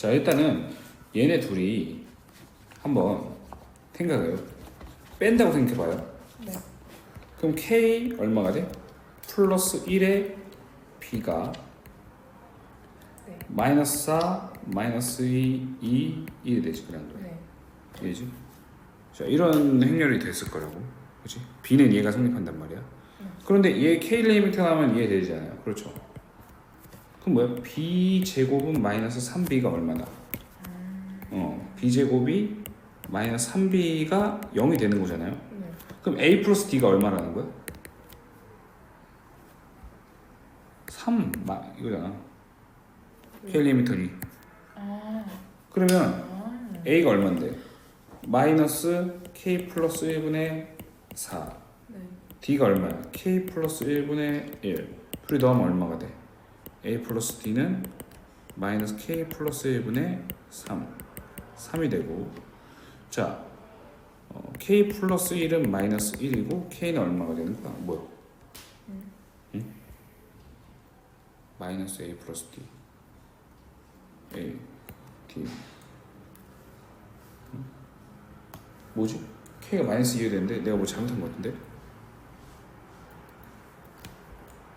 자 일단은 얘네 둘이 한번 생각해요. 뺀다고 생각해봐요. 네. 그럼 k 얼마가 돼? 플러스 1의 b가 네. 마이너스 4 마이너스 2 2 1이 되지 그냥 네. 얘지. 자 이런 행렬이 됐을 거라고, 그렇지? b는 얘가 성립한단 말이야. 그런데 얘 k 리미트 나면 이해 되잖아요. 그렇죠? 그럼 뭐야? b 제곱은 마이너스 3b가 얼마다? 어, b 제곱이 마이너스 3b가 0이 되는 거잖아요. 네. 그럼 a 플러스 d가 얼마라는 거야? 3 마, 이거잖아. k 리미터니. 아. 그러면 아. a가 얼마인데? 마이너스 k 플러스 1분의 4. 네. d가 얼마야? k 플러스 1분의 1. 둘이 더하면 얼마가 돼? A 플러스 d는 마이너스 k 플러스 1분의 3. 3이 되고 자 어, k 플러스 1은 마이너스 1이고 k는 얼마가 되는 거야? 뭐야? 응? 마이너스 a 플러스 d a d 응? 뭐지? k가 마이너스 2가 되는데 내가 뭐 잘못한 것 같은데?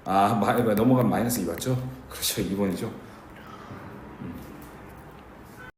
아, 마, 넘어가면 마이너스 2 맞죠? 그렇죠, 2번이죠.